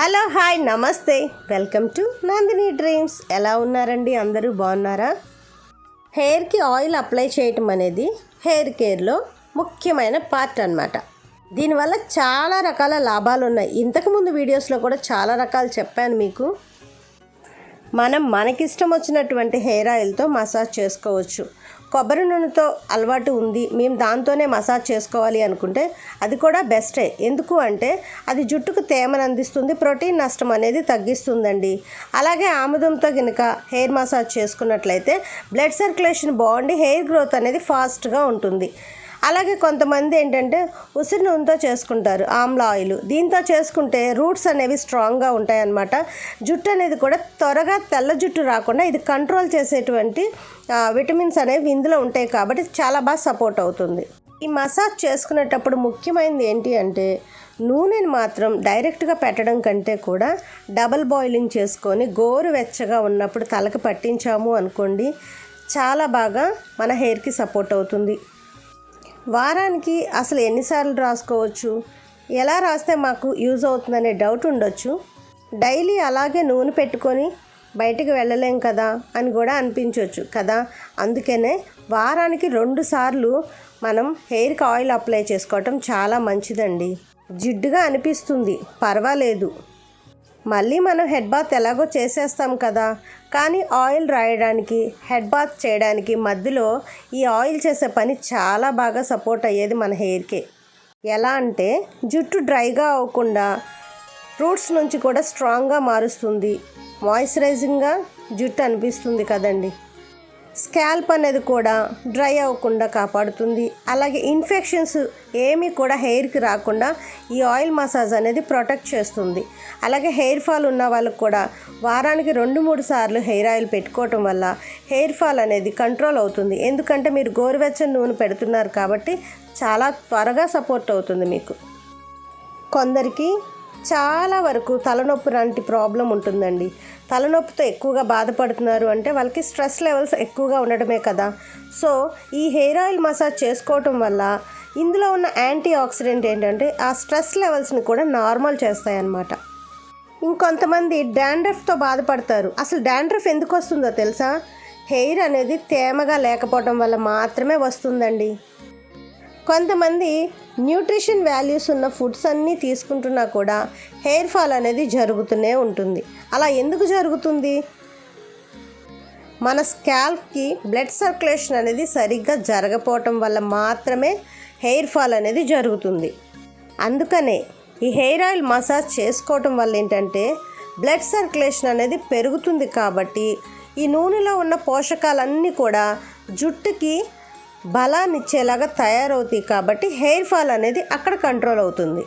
Hello hi నమస్తే. Welcome to Nandini dreams. ఎలా ఉన్నారండి? అందరూ బాగున్నారా? హెయిర్కి ఆయిల్ అప్లై చేయటం అనేది హెయిర్ కేర్లో ముఖ్యమైన పార్ట్ అన్నమాట. దీనివల్ల చాలా రకాల లాభాలు ఉన్నాయి. ఇంతకుముందు వీడియోస్లో కూడా చాలా రకాలు చెప్పాను మీకు. మనం మనకిష్టం వచ్చినటువంటి హెయిర్ ఆయిల్తో మసాజ్ చేసుకోవచ్చు. కొబ్బరి నూనెతో అలవాటు ఉంది మేము దాంతోనే మసాజ్ చేసుకోవాలి అనుకుంటే అది కూడా బెస్టే. ఎందుకు అంటే అది జుట్టుకు తేమను అందిస్తుంది ప్రోటీన్ నష్టం అనేది తగ్గిస్తుందండి. అలాగే ఆముదంతో కనుక హెయిర్ మసాజ్ చేసుకున్నట్లయితే బ్లడ్ సర్క్యులేషన్ బాగుండి హెయిర్ గ్రోత్ అనేది ఫాస్ట్గా ఉంటుంది. అలాగే కొంతమంది ఏంటంటే ఉసిరి నూనెతో చేసుకుంటారు ఆమ్లా ఆయిల్. దీంతో చేసుకుంటే రూట్స్ అనేవి స్ట్రాంగ్గా ఉంటాయన్నమాట. జుట్టు అనేది కూడా త్వరగా తెల్ల జుట్టు రాకుండా ఇది కంట్రోల్ చేసేటువంటి విటమిన్స్ అనేవి ఇందులో ఉంటాయి కాబట్టి చాలా బాగా సపోర్ట్ అవుతుంది. ఈ మసాజ్ చేసుకునేటప్పుడు ముఖ్యమైనది ఏంటి అంటే నూనెని మాత్రం డైరెక్ట్గా పెట్టడం కంటే కూడా డబల్ బాయిలింగ్ చేసుకొని గోరు వెచ్చగా ఉన్నప్పుడు తలకు పట్టించాము అనుకోండి చాలా బాగా మన హెయిర్కి సపోర్ట్ అవుతుంది. వారానికి అసలు ఎన్నిసార్లు రాసుకోవచ్చు? ఎలా రాస్తే మాకు యూజ్ అవుతుందనే డౌట్ ఉండొచ్చు. డైలీ అలాగే నూనె పెట్టుకొని బయటికి వెళ్ళలేం కదా అని కూడా అనిపించవచ్చు కదా. అందుకనే వారానికి రెండు సార్లు మనం హెయిర్కి ఆయిల్ అప్లై చేసుకోవటం చాలా మంచిదండి. జిడ్డుగా అనిపిస్తుంది. పర్వాలేదు. మళ్ళీ మనం హెడ్ బాత్ ఎలాగో చేసేస్తాం కదా. కానీ ఆయిల్ రాయడానికి హెడ్ బాత్ చేయడానికి మధ్యలో ఈ ఆయిల్ చేసే పని చాలా బాగా సపోర్ట్ అయ్యేది మన హెయిర్కి ఎలా అంటే జుట్టు డ్రైగా అవ్వకుండా రూట్స్ నుంచి కూడా స్ట్రాంగ్గా మారుస్తుంది. మాయిశ్చరైజింగ్గా జుట్టు అనిపిస్తుంది కదండి. స్కాల్ప్ అనేది కూడా డ్రై అవ్వకుండా కాపాడుతుంది. అలాగే ఇన్ఫెక్షన్స్ ఏమీ కూడా హెయిర్కి రాకుండా ఈ ఆయిల్ మసాజ్ అనేది ప్రొటెక్ట్ చేస్తుంది. అలాగే హెయిర్ ఫాల్ ఉన్న వాళ్ళకు కూడా వారానికి రెండు మూడు సార్లు హెయిర్ ఆయిల్ పెట్టుకోవటం వల్ల హెయిర్ ఫాల్ అనేది కంట్రోల్ అవుతుంది. ఎందుకంటే మీరు గోరువెచ్చని నూనె పెడుతున్నారు కాబట్టి చాలా త్వరగా సపోర్ట్ అవుతుంది మీకు. కొందరికి చాలా వరకు తలనొప్పి లాంటి ప్రాబ్లం ఉంటుందండి. తలనొప్పితో ఎక్కువగా బాధపడుతున్నారు అంటే వాళ్ళకి స్ట్రెస్ లెవెల్స్ ఎక్కువగా ఉండడమే కదా. సో ఈ హెయిర్ ఆయిల్ మసాజ్ చేసుకోవటం వల్ల ఇందులో ఉన్న యాంటీ ఆక్సిడెంట్ ఏంటంటే ఆ స్ట్రెస్ లెవెల్స్ని కూడా నార్మల్ చేస్తాయన్నమాట. ఇంకొంతమంది డాండ్రఫ్తో బాధపడతారు. అసలు డాండ్రఫ్ ఎందుకు వస్తుందో తెలుసా? హెయిర్ అనేది తేమగా లేకపోవడం వల్ల మాత్రమే వస్తుందండి. కొంతమంది న్యూట్రిషన్ వాల్యూస్ ఉన్న ఫుడ్స్ అన్నీ తీసుకుంటున్నా కూడా హెయిర్ ఫాల్ అనేది జరుగుతూనే ఉంటుంది. అలా ఎందుకు జరుగుతుంది? మన స్కాల్ప్కి బ్లడ్ సర్క్యులేషన్ అనేది సరిగ్గా జరగపోవటం వల్ల మాత్రమే హెయిర్ ఫాల్ అనేది జరుగుతుంది. అందుకనే ఈ హెయిర్ ఆయిల్ మసాజ్ చేసుకోవటం వల్ల ఏంటంటే బ్లడ్ సర్క్యులేషన్ అనేది పెరుగుతుంది కాబట్టి ఈ నూనెలో ఉన్న పోషకాలన్నీ కూడా జుట్టుకి బలాన్నిచ్చేలాగా తయారవుతాయి కాబట్టి హెయిర్ ఫాల్ అనేది అక్కడ కంట్రోల్ అవుతుంది.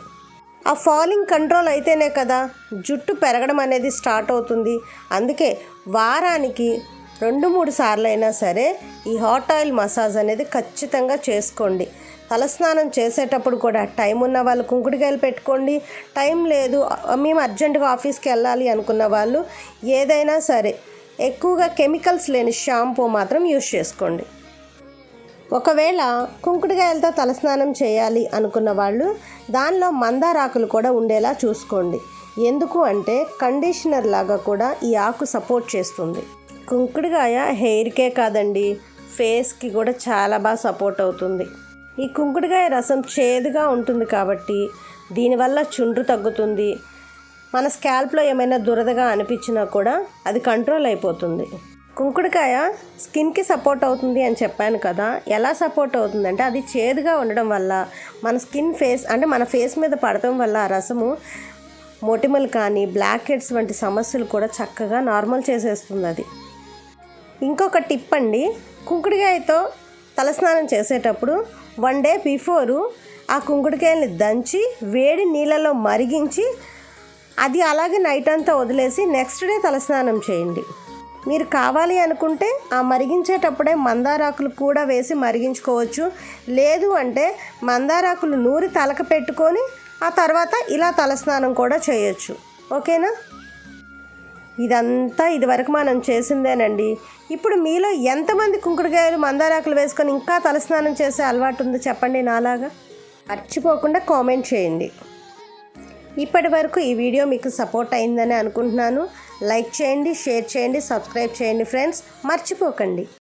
ఆ ఫాలింగ్ కంట్రోల్ అయితేనే కదా జుట్టు పెరగడం అనేది స్టార్ట్ అవుతుంది. అందుకే వారానికి రెండు మూడు సార్లు అయినా సరే ఈ హాట్ ఆయిల్ మసాజ్ అనేది ఖచ్చితంగా చేసుకోండి. తలస్నానం చేసేటప్పుడు కూడా టైం ఉన్న వాళ్ళు కుంకుడుకాయలు పెట్టుకోండి. టైం లేదు మేము అర్జెంటుగా ఆఫీస్కి వెళ్ళాలి అనుకున్న వాళ్ళు ఏదైనా సరే ఎక్కువగా కెమికల్స్ లేని షాంపూ మాత్రం యూస్ చేసుకోండి. ఒకవేళ కుంకుడుకాయలతో తలస్నానం చేయాలి అనుకున్న వాళ్ళు దానిలో మందారాకులు కూడా ఉండేలా చూసుకోండి. ఎందుకు అంటే కండిషనర్ లాగా కూడా ఈ ఆకు సపోర్ట్ చేస్తుంది. కుంకుడుకాయ హెయిర్కే కాదండి ఫేస్కి కూడా చాలా బాగా సపోర్ట్ అవుతుంది. ఈ కుంకుడుకాయ రసం చేదుగా ఉంటుంది కాబట్టి దీనివల్ల చుండ్రు తగ్గుతుంది. మన స్కాల్ప్లో ఏమైనా దురదగా అనిపించినా కూడా అది కంట్రోల్ అయిపోతుంది. కుంకుడుకాయ స్కిన్కి సపోర్ట్ అవుతుంది అని చెప్పాను కదా ఎలా సపోర్ట్ అవుతుందంటే అది చేదుగా ఉండడం వల్ల మన స్కిన్ ఫేస్ అంటే మన ఫేస్ మీద పడటం వల్ల ఆ రసము మొటిమలు కానీ బ్లాక్ హెడ్స్ వంటి సమస్యలు కూడా చక్కగా నార్మల్ చేసేస్తుంది అది. ఇంకొక టిప్ అండి కుంకుడుకాయతో తలస్నానం చేసేటప్పుడు వన్ డే బిఫోరు ఆ కుంకుడుకాయల్ని దంచి వేడి నీళ్ళలో మరిగించి అది అలాగే నైట్ అంతా వదిలేసి నెక్స్ట్ డే తలస్నానం చేయండి. మీరు కావాలి అనుకుంటే ఆ మరిగించేటప్పుడే మందారాకులు కూడా వేసి మరిగించుకోవచ్చు. లేదు అంటే మందారాకులు నూరి తలక పెట్టుకొని ఆ తర్వాత ఇలా తలస్నానం కూడా చేయొచ్చు. ఓకేనా? ఇదంతా ఇదివరకు మనం చేసిందేనండి. ఇప్పుడు మీలో ఎంతమంది కుంకుడుకాయలు మందారాకులు వేసుకొని ఇంకా తలస్నానం చేసే అలవాటు ఉందో చెప్పండి నాలాగా. మర్చిపోకుండా కామెంట్ చేయండి. ఇప్పటి వరకు ఈ వీడియో మీకు సపోర్ట్ అయిందని అనుకుంటున్నాను. లైక్ చేయండి షేర్ చేయండి సబ్స్క్రైబ్ చేయండి ఫ్రెండ్స్. మర్చిపోకండి.